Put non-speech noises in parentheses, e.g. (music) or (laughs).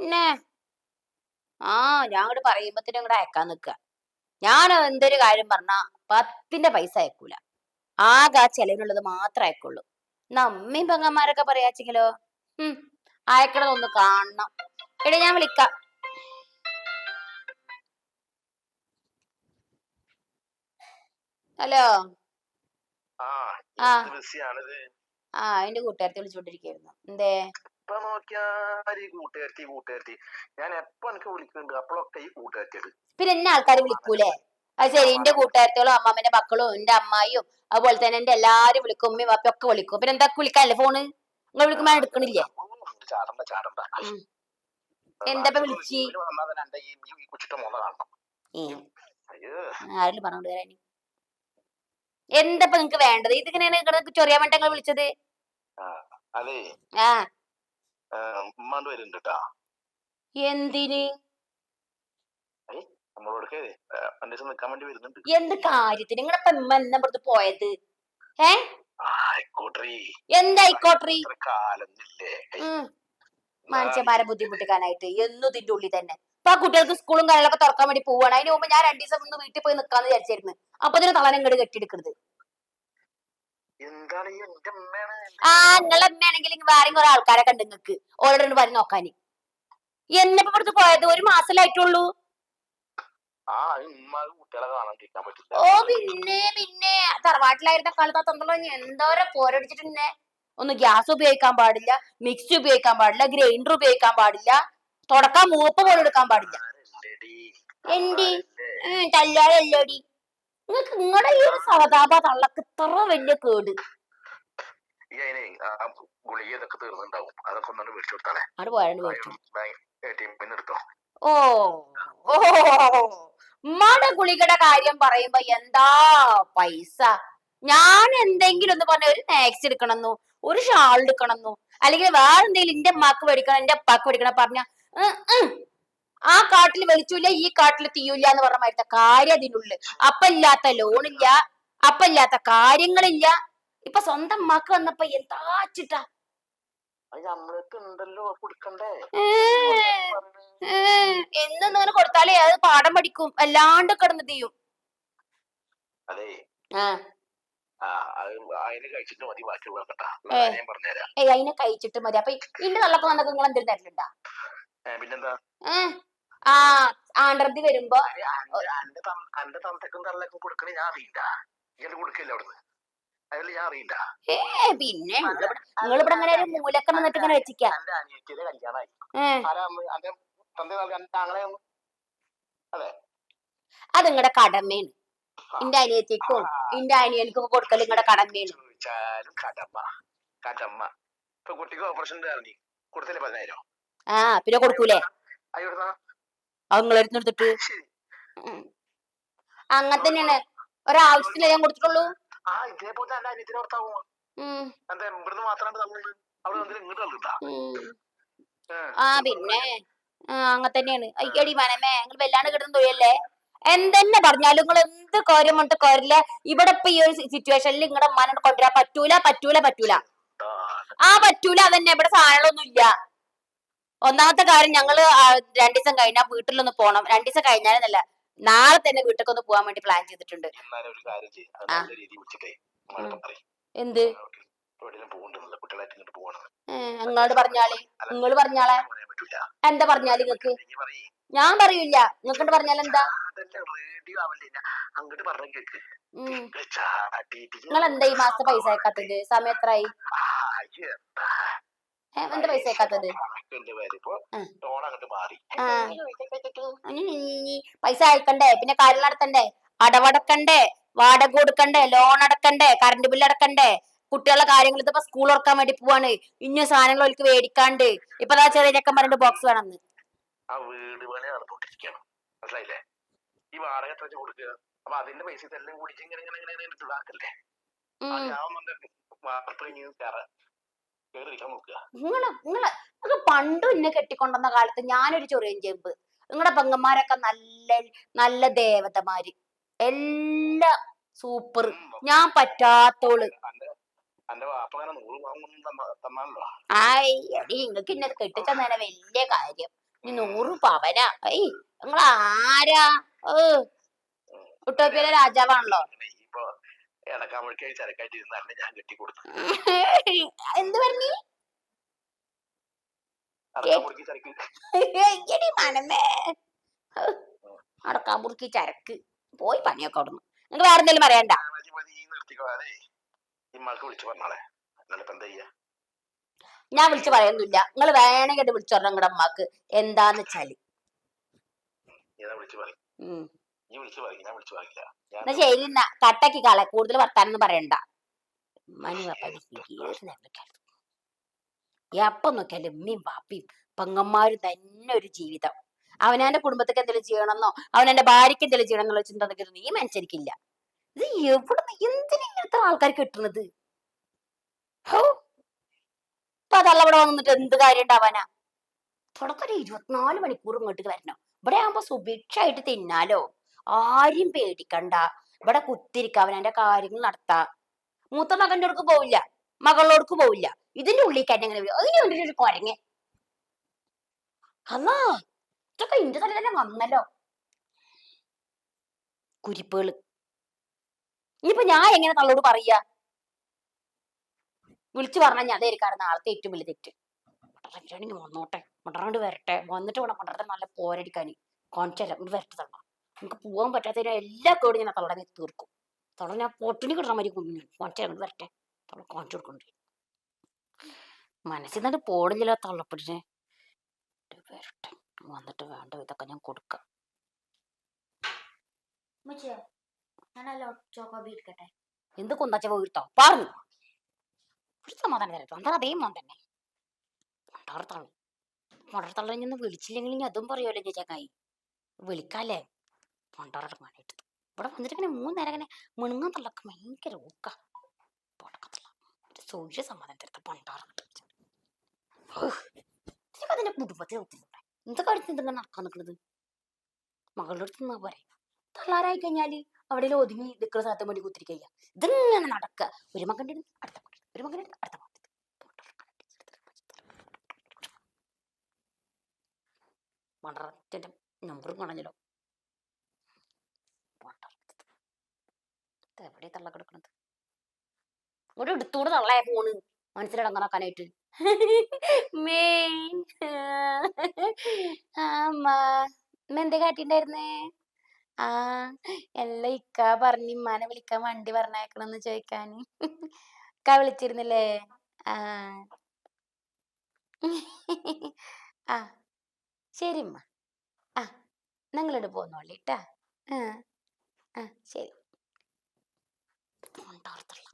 പിന്നെ ആ ഞാൻ ഇവിടെ പറയുമ്പത്തിന് കൂടെ അയക്കാൻ നിക്ക. ഞാൻ എന്തൊരു കാര്യം പറഞ്ഞാ പത്തിന്റെ പൈസ അയക്കൂല. ആകെ ആ ചെലവിനുള്ളത് മാത്രം അയക്കുള്ളൂ. എന്നാ അമ്മയും പെങ്ങന്മാരൊക്കെ പറയാച്ചെങ്കിലോ ഉം അയക്കണതൊന്ന് കാണണം. എടാ ഞാൻ വിളിക്കാം. ഹലോ. ആ ആ. എന്റെ കൂട്ടുകാരത്തെ വിളിച്ചോണ്ടിരിക്കായിരുന്നു. എന്തേ? ഇപ്പൊ നോക്കിയാൽ ഈ കൂട്ടുകാരത്തി ഞാൻ എപ്പ എനിക്ക് വിളിക്കുന്നുണ്ട്? അപ്പോഴൊക്കെ ഈ കൂട്ടുകാരത്തിയത് പിന്നെ എന്നെ ആൾക്കാർ വിളിക്കൂലേ? അത് ശരി എന്റെ കൂട്ടുകാരത്തികളും അമ്മാമ്മന്റെ മക്കളും എന്റെ അമ്മായിയും അതുപോലെ തന്നെ എന്റെ എല്ലാരും വിളിക്കും ഉമ്മയും വാപ്പയും ഒക്കെ വിളിക്കും. പിന്നെ എന്താ വിളിക്കാല്ലേ ഫോണ്? നിങ്ങൾ വിളിക്കുമ്പോ എടുക്കണില്ലേ? എന്താ വിളിച്ചി? ആരെങ്കിലും പറഞ്ഞോണ്ട് വരാനി എന്താ നിങ്ങക്ക് വേണ്ടത്? ഇതിങ്ങനെയാണ് നിങ്ങക്ക് ചൊറിയാൻ വേണ്ടി വിളിച്ചത്? അതെ. ആ. ഉമ്മാണ്ട് വരുന്നുണ്ട് കേട്ടാ എന്തിന്? നമ്മളോട് ദിവസം നിക്കാൻ വേണ്ടി വരുന്നുണ്ട്. എന്ത് കാര്യത്തിന്? നിങ്ങളിപ്പോ ഉമ്മ എന്നെ ഇവിടുന്ന് പോയത്? ഏ? ആയിക്കോട്ടെ. എന്തായിക്കോട്ടെ? ഇത്ര കാലം ഇല്ലേ ഉം. മനുഷ്യന്മാരെ ബുദ്ധിമുട്ടിക്കാനായിട്ട് എന്നും ഇതിന്റെ ഉള്ളിൽ തന്നെ. ഇപ്പൊ കുട്ടികൾക്ക് സ്കൂളും കാര്യങ്ങളൊക്കെ തുറക്കാൻ വേണ്ടി പോവാണ്. അതിന് മുമ്പ് ഞാൻ രണ്ടു ദിവസം ഒന്ന് വീട്ടിൽ പോയി നിക്കാന്ന് വിചാരിച്ചിരുന്നു. അപ്പൊ ഇതിന് തളനം ഇങ്ങോട്ട് കെട്ടിയെടുക്കരുത് എന്താണ് ഈ എന്റെ ഉമ്മയാണ് ആ നിങ്ങളെ അമ്മയാണെങ്കിൽ വേറെ കുറെ ആൾക്കാരെ കണ്ട് നിങ്ങക്ക് ഓരോട് വരി നോക്കാന് എന്നെ ഇവിടുത്തെ പോയത് ഒരു മാസമായിട്ടുള്ളൂ കാണാണ്ടിരിക്കാൻ ഓ പിന്നെ പിന്നെ. തറവാട്ടിലായിരുന്ന കാലത്ത് തന്തല്ലോ എന്തോരം പോരടിച്ചിട്ടുണ്ടെ ഒന്ന് ഗ്യാസ് ഉപയോഗിക്കാൻ പാടില്ല മിക്സി ഉപയോഗിക്കാൻ പാടില്ല ഗ്രൈൻഡർ ഉപയോഗിക്കാൻ പാടില്ല തുടക്കാൻ മൂപ്പ് പോലും എടുക്കാൻ പാടില്ല. ആരല്ലെടി? എന്തി? നിങ്ങക്ക് നിങ്ങളുടെ ഈ ഒരു സഹതാപ തള്ളക്ക് ഇത്ര വലിയ കേട്. ഓ ഓ ഉമ്മാടെ ഗുളികയുടെ കാര്യം പറയുമ്പോ എന്താ പൈസ? ഞാൻ എന്തെങ്കിലും ഒന്ന് പറഞ്ഞ ഒരു മാക്സ് എടുക്കണമെന്നോ ഒരു ഷാൾ എടുക്കണമെന്നോ അല്ലെങ്കിൽ വേറെ എന്തെങ്കിലും എന്റെ അമ്മയ്ക്ക് മേടിക്കണം എന്റെ അപ്പാക്ക് മേടിക്കണം പറഞ്ഞ ആ കാട്ടിൽ വെളിച്ചില്ല ഈ കാട്ടിൽ തീയൂല എന്ന് പറഞ്ഞ മാറ്റ കാര്യം അതിനുള്ളിൽ അപ്പല്ലാത്ത ലോണില്ല അപ്പല്ലാത്ത കാര്യങ്ങളില്ല. ഇപ്പൊ സ്വന്തം മക്ക വന്നപ്പോ എന്താച്ചിട്ടാ കൊടുക്കണ്ടേ? എന്നങ്ങനെ കൊടുത്താലേ അത് പാഠം പഠിക്കും അല്ലാണ്ട് കിടന്ന് ചെയ്യും അത്. അതിന് കഴിച്ചിട്ട് മതി അപ്പൊ ഇന്റെ നല്ല വന്നൊക്കെ നിങ്ങൾ എന്തെങ്കിലും തരലുണ്ടാ? പിന്നെന്താ? ആ വരുമ്പോ അന്റെ തന്തക്കും തള്ളക്കും കൊടുക്കണേ ഞാൻ അറിയണ്ട ഇങ്ങനെ കൊടുക്കില്ല അവിടുന്ന്? അതിൽ ഞാൻ അറിയണ്ട ഏ പിന്നെ നിങ്ങളിവിടെ ഒരു മൂലക്കം വന്നിട്ട് ഇങ്ങനെ വെച്ചിക്കാം എന്റെ അനിയത്തിയുടെ കല്യാണമായി ഏ. ആരാ അമ്മ? അന്റെ തന്റെ താങ്കളെ അത്. നിങ്ങളുടെ കടമയാണ് ഇന്റെ അനിയത്തിക്കും ഇന്റെ അനിയനിക്കും കൊടുക്കൽ നിങ്ങളുടെ കടമയാണ് ചോദിച്ചാലും കടമ്മ കടമ്മ ഇപ്പൊ കുട്ടിക്ക് ഓപ്പറേഷൻ കൊടുത്തില്ലേ പതിനായിരം? ആ പിന്നെ കൊടുക്കൂലേ? എടുത്തിട്ട് ഉം. അങ്ങനെ തന്നെയാണ്. ഒരാവശ്യത്തിലേ ഞാൻ കൊടുത്തിട്ടുള്ളൂ. ആ പിന്നെ അങ്ങനെ തന്നെയാണ്. അയ്യടി മനമേ നിങ്ങൾ വല്ലാണ്ട് കിട്ടുന്ന തൊഴിലല്ലേ എന്തെന്നെ പറഞ്ഞാലും നിങ്ങൾ എന്ത് കാര്യം കൊണ്ട് കാര്യമില്ല. ഇവിടെ ഇപ്പൊ ഈ ഒരു സിറ്റുവേഷനിൽ നിങ്ങളുടെ ഉമ്മാനോട് കൊണ്ടുവരാൻ പറ്റൂല പറ്റൂല പറ്റൂല. ആ പറ്റൂല അതന്നെ. ഇവിടെ സാധനങ്ങളൊന്നും ഇല്ല. ഒന്നാമത്തെ കാര്യം ഞങ്ങൾ രണ്ടീസം രണ്ടു ദിവസം കഴിഞ്ഞാൽ വീട്ടിലൊന്ന് പോണം. രണ്ടു ദിവസം കഴിഞ്ഞാലെന്നല്ല നാളെ തന്നെ വീട്ടിലേക്ക് ഒന്ന് പോകാൻ വേണ്ടി പ്ലാൻ ചെയ്തിട്ടുണ്ട്. എന്ത്? നിങ്ങളോട് പറഞ്ഞാളെ. നിങ്ങൾ പറഞ്ഞാളെ. എന്താ പറഞ്ഞാൽ നിങ്ങക്ക്. ഞാൻ പറയൂല നിങ്ങൾക്കണ്ട് പറഞ്ഞാൽ എന്താ അങ്ങോട്ട് നിങ്ങൾ എന്താ ഈ മാസത്തെ പൈസ അയക്കാത്തത്? സമയം എത്രയായി എന്താ? പൈസ ആ. പൈസ അയക്കണ്ടേ? പിന്നെ കാര്യം നടത്തണ്ടേ? അടവടക്കണ്ടേ? വാടക കൊടുക്കണ്ടേ? ലോൺ അടക്കണ്ടേ? കറണ്ട് ബില്ല് അടക്കണ്ടേ? കുട്ടികളുടെ കാര്യങ്ങൾ ഇതിപ്പോ സ്കൂൾ ഉറക്കാൻ വേണ്ടി പോവാണ്. ഇന്ന സാധനങ്ങൾ ഒരിക്കലും മേടിക്കാണ്ട് ഇപ്പൊ അതാ ചെറിയ ചെക്കൻ പറഞ്ഞിട്ട് ബോക്സ് വേണമെന്ന് ഈ വാടക എത്ര വെച്ച് കൊടുക്കുക അപ്പൊ അതിന്റെ പൈസ ഇതെല്ലാം കൂടി ഇങ്ങനെ ഇങ്ങനെ ഇങ്ങനെ ഇങ്ങനെ ഇതാക്കല്ലേ ഉം. വാർത്ത കഴിഞ്ഞ് കയറാൻ കയറിയിരിക്കാൻ നോക്കുക നിങ്ങൾ നിങ്ങൾ നിങ്ങക്ക് പണ്ടും എന്നെ കെട്ടിക്കൊണ്ടുവന്ന കാലത്ത് ഞാനൊരു ചൊറിയൻ ചെമ്പ്. നിങ്ങളുടെ പെങ്ങന്മാരൊക്കെ നല്ല നല്ല ദേവതമാര്. എല്ലാ സൂപ്പർ. ഞാൻ പറ്റാത്തോൾ. ആയി എടി നിങ്ങക്ക് ഇന്നെ കെട്ടിച്ചെന്നതിനെ വലിയ കാര്യം. ഇനി നൂറ് പവന. ഏയ് നിങ്ങൾ ആരാ ഏ രാജാവാണല്ലോ. ഇടക്കാമൊഴിക്കായി ചരക്കായിട്ട് ഇരുന്നാലും ഞാൻ കെട്ടി കൊടുത്തു. (laughs) എന്ത് പറഞ്ഞു? അടക്കാൻ മുറുക്കി ചരക്ക്. പോയി പണിയൊക്കെ അവിടുന്ന്. നിങ്ങൾ വേറെ എന്തെങ്കിലും പറയണ്ട ഞാൻ വിളിച്ചു പറയുന്നില്ല നിങ്ങൾ വേണമെങ്കിൽ വിളിച്ചു പറഞ്ഞ നിങ്ങളുടെ അമ്മയ്ക്ക് എന്താന്ന് വെച്ചാൽ. നീ വിളിച്ചു പറയും ഉം. നീ വിളിച്ചു പറയും ഞാൻ വിളിച്ചു പറയില്ല. ഞാൻ എന്നാ ശരി കട്ടാക്കി കള കൂടുതൽ വർത്താനം പറയണ്ട. മനു എപ്പം നോക്കിയാലും. ഉമ്മയും പാപ്പയും പെങ്ങന്മാരും തന്നെ ഒരു ജീവിതം. അവനാന്റെ കുടുംബത്തേക്ക് എന്തെങ്കിലും ചെയ്യണമെന്നോ അവനെന്റെ ഭാര്യയ്ക്ക് എന്തെങ്കിലും ചെയ്യണമെന്നുള്ള ചിന്ത ഒന്നും നീ മനുഷ്യരിക്കില്ല ഇത് എവിടെ എന്തിനാ ഇങ്ങനത്തെ ആൾക്കാർ കിട്ടുന്നത്? ഹോ? ഇപ്പൊ അതല്ല ഇവിടെ വന്നിട്ട് എന്ത് കാര്യം ഉണ്ടാവാനാ? തുടക്കം ഒരു ഇരുപത്തിനാല് മണിക്കൂർ ഇങ്ങോട്ട് വരണോ. ഇവിടെ ആകുമ്പോ സുഭിക്ഷമായിട്ട് തിന്നാലോ? ആരും പേടിക്കണ്ട. ഇവിടെ കുത്തിരിക്ക അവൻ അവനെ കാര്യങ്ങൾ നടത്താ. മൂത്ത മകന്റെ അടുക്ക് പോവില്ല മകളോടക്ക് പോവില്ല. ഇതിന്റെ ഉള്ളിൽ വരും. അതിന് വേണ്ടി ഒരു കുരങ്ങ്. അല്ലാ ഇതൊക്കെ ഇന്റെ തല തന്നെ വന്നല്ലോ. കുരിപ്പുകൾ. ഇനിയിപ്പോ ഞാൻ എങ്ങനെ തള്ളോട് പറയാ? വിളിച്ചു പറഞ്ഞാൽ ഞാൻ അതായിരിക്കും നാളത്തെ ഏറ്റവും വലിയ തെറ്റ്. വന്നോട്ടെ. മട്ടറാണ്ട് വരട്ടെ. വന്നിട്ട് വേണം മട്ടറത്തെ നല്ല പോരടിക്കാൻ കാണിച്ചല്ല ഒരു വരട്ടെ തള്ള. നമുക്ക് പോകാൻ പറ്റാത്തതിന് എല്ലാ കേടും ഞാൻ തളടങ്ങി തീർക്കും. തള്ള ഞാൻ പൊട്ടിന് കിട്ടാൻ മതി കുഞ്ഞു. മറ്റേ അങ്ങോട്ട് വരട്ടെ. തള്ള കാണിച്ചു കൊടുക്കണ്ടേ. മനസ്സിൽ നിന്നിട്ട് പോടില്ല തള്ളപ്പിടിനെ വരട്ടെ. വന്നിട്ട് വേണ്ട ഇതൊക്കെ ഞാൻ കൊടുക്കാം. എന്ത് കുന്താച്ച വീഴ്ത്തോ പറഞ്ഞു സമാധാനം തരട്ടോ എന്താ അതേ മോൻ തന്നെ. വിളിച്ചില്ലെങ്കിൽ ഇനി അതും പറയുമല്ലോ ചേച്ചാക്കായി ചങ്ങായി. വിളിക്കാല്ലേ മണ്ടറങ്ങാനായിട്ട് ഇവിടെ വന്നിട്ട് ഇങ്ങനെ മൂന്ന് നേരം ഇങ്ങനെ മിണുങ്ങാൻ തള്ളക്ക് ഭയങ്കര ഊക്ക സൂര്യ സമാധാനം തരത്ത പണ്ടാറിട്ട് അതിന്റെ കുടുംബത്തിൽ ഒത്തുകൂടെ എന്ത് കാര്യത്തിൽ നടക്കാൻ നിൽക്കുന്നത് മകളുടെ അടുത്ത് നിന്നാ പറയാം തള്ളാരായി കഴിഞ്ഞാൽ അവിടെ ഒതുങ്ങി നിൽക്കുന്ന സ്ഥലത്തെ വേണ്ടി കുത്തിരിക്കുക ഇതിങ്ങനെ നടക്കുക ഒരു മകന്റെ അടുത്ത് അടുത്ത്, ഒരു മകന്റെ അടുത്ത. മണ്ടറത്തിന്റെ നമ്പറും കാണഞ്ഞല്ലോ എവിടെ തള്ള കിടക്കണത്? ഒരു എടുത്തൂടെ തള്ളയാ പോണ്. മനസ്സിലടങ്ങാനാക്കാനായിട്ട് മേ അമ്മ. എന്ത് കാട്ടിണ്ടായിരുന്നേ? ആ എല്ലാം ഇക്ക പറഞ്ഞ് ഇമ്മാനെ വിളിക്കാൻ വണ്ടി പറഞ്ഞേക്കണെന്ന് ചോദിക്കാന്. ഇക്ക വിളിച്ചിരുന്നില്ലേ? ആ. ആ ശരി ഉമ്മ ആ നിങ്ങളിട് പോന്നോളി ട്ടാ. ആ ആ ശരി. கொண்டாடுதல்